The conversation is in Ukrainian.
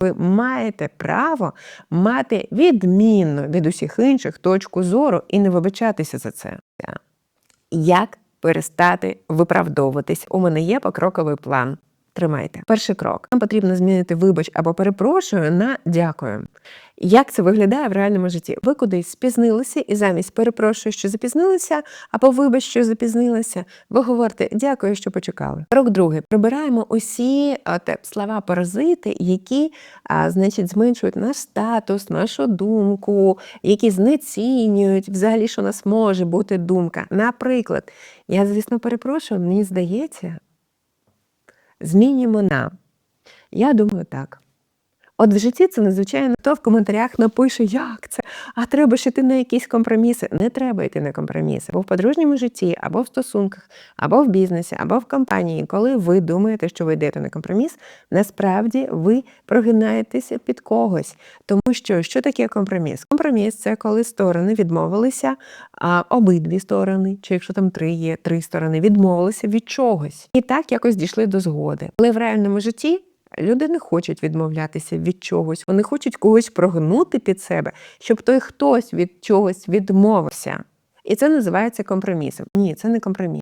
Ви маєте право мати відмінну від усіх інших точку зору і не вибачатися за це. Як перестати виправдовуватись? У мене є покроковий план. Тримайте. Перший крок. Нам потрібно змінити вибач або перепрошую на дякую. Як це виглядає в реальному житті? Ви кудись спізнилися, і замість перепрошую, що запізнилися, або вибач, що запізнилися, ви говорите дякую, що почекали. Крок другий. Прибираємо усі слова паразити, які а, значить, зменшують наш статус, нашу думку, які знецінюють взагалі, що у нас може бути думка. Наприклад, я, звісно, перепрошую, мені здається, змінюємо на. Я думаю так. От в житті це надзвичайно хто в коментарях напише, як це, а треба ж йти на якісь компроміси. Не треба йти на компроміси. Або в подружньому житті, або в стосунках, або в бізнесі, або в компанії. Коли ви думаєте, що ви йдете на компроміс, насправді ви прогинаєтеся під когось. Тому що що таке компроміс? Компроміс це коли сторони відмовилися, а обидві сторони, чи якщо там три є, три сторони, відмовилися від чогось. І так якось дійшли до згоди. Але в реальному житті. Люди не хочуть відмовлятися від чогось, вони хочуть когось прогнути під себе, щоб той хтось від чогось відмовився. І це називається компромісом. Ні, це не компроміс.